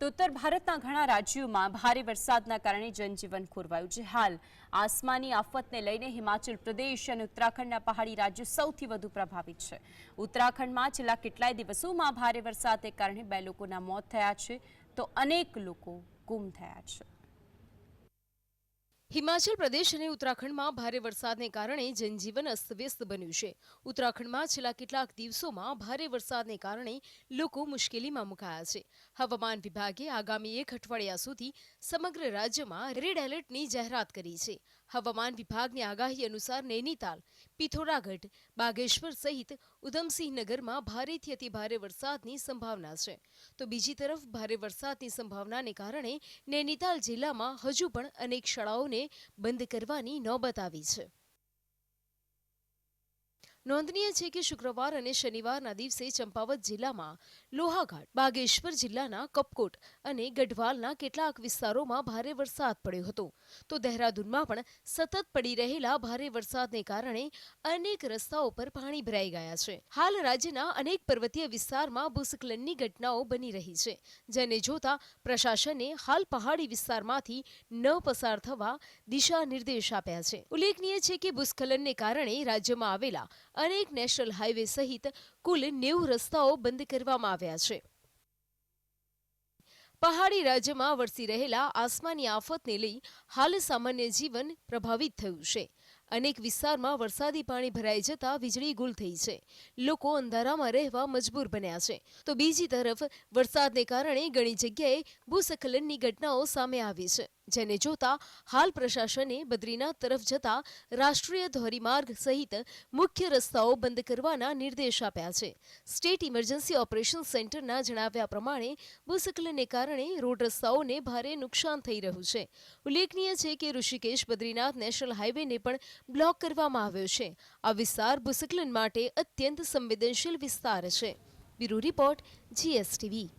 તો ઉત્તર ભારતના ઘણા રાજ્યોમાં ભારે વરસાદના કારણે જનજીવન ખોરવાયું છે. હાલ આસમાની આફતને લઈને હિમાચલ પ્રદેશ અને ઉત્તરાખંડના પહાડી રાજ્યો સૌથી વધુ પ્રભાવિત છે. ઉત્તરાખંડમાં છેલ્લા કેટલાય દિવસોમાં ભારે વરસાદને કારણે બે લોકોના મોત થયા છે તો અનેક લોકો ગુમ થયા છે. હિમાચલ પ્રદેશ અને ઉત્તરાખંડમાં ભારે વરસાદને કારણે જનજીવન અસ્તવ્યસ્ત બન્યું છે. ઉત્તરાખંડમાં છેલ્લા કેટલાક દિવસોમાં ભારે વરસાદને કારણે લોકો મુશ્કેલીમાં મુકાયા છે. હવામાન વિભાગે આગામી એક અઠવાડિયા સુધી સમગ્ર રાજ્યમાં રેડ એલર્ટની જાહેરાત કરી છે. હવામાન વિભાગની આગાહી અનુસાર નૈનીતાલ, પિથોરાગઢ, બાગેશ્વર સહિત ઉધમસિંહ નગરમાં ભારેથી અતિભારે વરસાદની સંભાવના છે. તો બીજી તરફ, ભારે વરસાદની સંભાવનાને કારણે નૈનીતાલ જિલ્લામાં હજુ પણ અનેક શાળાઓને બંધ કરવાની નોબત આવી છે. નોંધનીય છે કે શુક્રવાર અને શનિવારના દિવસે ચંપાવત જિલ્લામાં લોહાઘાટ, બાગેશ્વર જિલ્લાના કપકોટ અને ગઢવાલના કેટલાક વિસ્તારોમાં ભારે વરસાદ પડ્યો હતો. તો દહેરાદૂનમાં પણ સતત પડી રહેલા ભારે વરસાદને કારણે અનેક રસ્તાઓ પર પાણી ભરાઈ ગયા છે. હાલ રાજ્યના અનેક પર્વતીય વિસ્તારમાં ભૂસ્ખલનની ઘટનાઓ બની રહી છે. જેને જોતા પ્રશાસને હાલ પહાડી વિસ્તારમાંથી ન પસાર થવા દિશા નિર્દેશ આપ્યા છે. ઉલ્લેખનીય છે કે ભૂસ્ખલનને કારણે રાજ્યમાં આવેલા અનેક નેશનલ હાઈવે સહિત કુલ નેવું રસ્તાઓ બંધ કરવામાં આવ્યા છે. પહાડી રાજ્યમાં વરસી રહેલા આસમાની આફતને લઈ હાલ સામાન્ય જીવન પ્રભાવિત થયું છે. અનેક વિસ્તારમાં વરસાદી પાણી ભરાઈ જતા વીજળી ગુલ થઈ છે. લોકો અંધારામાં રહેવા મજબૂર બન્યા છે. તો બીજી તરફ વરસાદને કારણે ઘણી જગ્યાએ ભૂસ્ખલનની ઘટનાઓ સામે આવી છે, જેને જોતા હાલ પ્રશાસને બદ્રીનાથ તરફ જતા રાષ્ટ્રીય ધોરીમાર્ગ સહિત મુખ્ય રસ્તાઓ બંધ કરવાના નિર્દેશ આપ્યા છે. સ્ટેટ ઇમરજન્સી ઓપરેશન સેન્ટરના જણાવ્યા પ્રમાણે ભૂસ્ખલનને કારણે રોડ રસ્તાઓને ભારે નુકસાન થઈ રહ્યું છે. ઉલ્લેખનીય છે કે ઋષિકેશ બદ્રીનાથ નેશનલ હાઈવેને પણ બ્લોક કરવામાં આવ્યો છે. આ વિસ્તાર ભૂસ્ખલન માટે અત્યંત સંવેદનશીલ વિસ્તાર છે. Bureau report, GSTV.